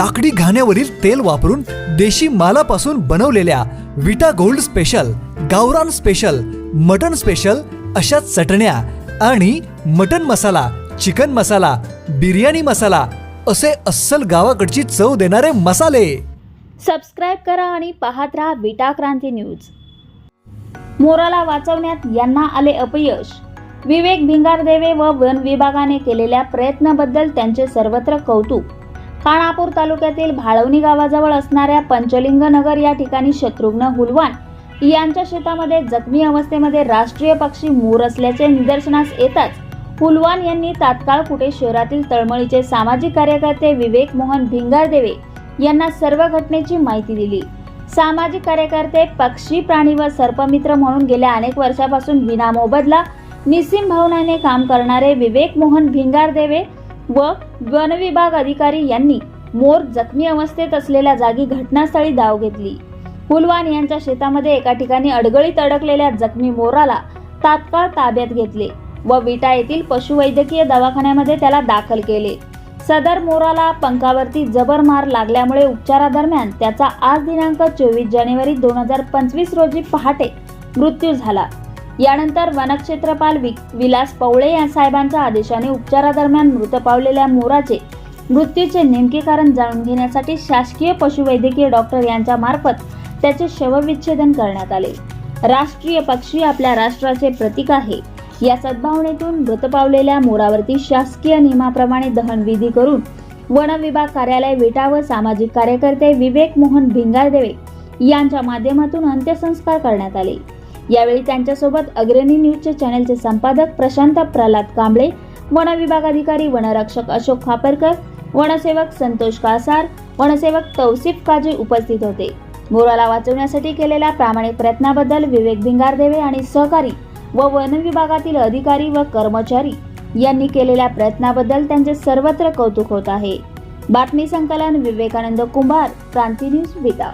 लाकडी घाण्यावरील तेल वापरून देशी मालापासून बनवलेल्या विटा गोल्ड स्पेशल गावरान स्पेशल मटन स्पेशल अशा चटण्या आणि मटन मसाला चिकन मसाला बिर्याणी मसाला असे अस्सल गावाकडची चव देणारे मसाले. सबस्क्राईब करा आणि पाहत राहा विटा क्रांती न्यूज. मोराला वाचवण्यात यांना आले अपयश. विवेक भिंगारदेवे व वन विभागाने केलेल्या प्रयत्नाबद्दल त्यांचे सर्वत्र कौतुक. खानापूर तालुक्यातील भाळवणी गावाजवळ असणाऱ्या पंचलिंग नगर या ठिकाणी शत्रुघ्न हुलवान यांच्या शेतामध्ये जखमी अवस्थेमध्ये राष्ट्रीय पक्षी मोर असल्याचे निदर्शनास येताच हुलवान यांनी तात्काळ कुठे शहरातील तळमळीचे सामाजिक कार्यकर्ते विवेक मोहन भिंगारदेवे यांना सर्व घटनेची माहिती दिली. सामाजिक कार्यकर्ते पक्षी प्राणी व सर्पमित्र म्हणून गेल्या अनेक वर्षापासून विना मोबदला निसीम भावनाने काम करणारे विवेक मोहन भिंगारदेवे व वनविभाग अधिकारी यांनी मोर जखमी अवस्थेत असलेल्या जागी घटनास्थळी धाव घेतली. कुलवान यांच्या शेतामध्ये एका ठिकाणी अडगळीत अडकलेल्या जखमी मोराला तात्काळ ताब्यात घेतले व विटा येथील पशुवैद्यकीय दवाखान्यामध्ये त्याला दाखल केले. सदर मोराला पंखावरती जबर मार लागल्यामुळे उपचारादरम्यान त्याचा आज दिनांक चोवीस जानेवारी दोन हजार पंचवीस रोजी पहाटे मृत्यू झाला. यानंतर वनक्षेत्रपाल वि विलास पवळे या साहेबांच्या आदेशाने उपचारादरम्यान मृत पावलेल्या मोराचे मृत्यूचे नेमके कारण जाणून घेण्यासाठी शासकीय पशुवैद्यकीय डॉक्टर यांच्या मार्फत त्याचे शवविच्छेदन करण्यात आले. राष्ट्रीय पक्षी आपल्या राष्ट्राचे प्रतीक आहे. या सद्भावनेतून मृत पावलेल्या मोरावरती शासकीय नियमाप्रमाणे दहनविधी करून वन विभाग कार्यालय विटा व सामाजिक कार्यकर्ते विवेक मोहन भिंगारदेवे यांच्या माध्यमातून अंत्यसंस्कार करण्यात आले. यावेळी त्यांच्यासोबत अग्रणी न्यूजच्या चॅनलचे संपादक प्रशांत प्रल्हाद कांबळे वन विभाग अधिकारी वनरक्षक अशोक खापरकर वनसेवक संतोष कासार वनसेवक तौसिफ काजी उपस्थित होते. मोराला वाचवण्यासाठी केलेल्या प्रामाणिक प्रयत्नाबद्दल विवेक भिंगारदेवे आणि सहकारी व वन विभागातील अधिकारी व कर्मचारी यांनी केलेल्या प्रयत्नाबद्दल त्यांचे सर्वत्र कौतुक होत आहे. बातमी संकलन विवेकानंद कुंभार क्रांती न्यूज विदा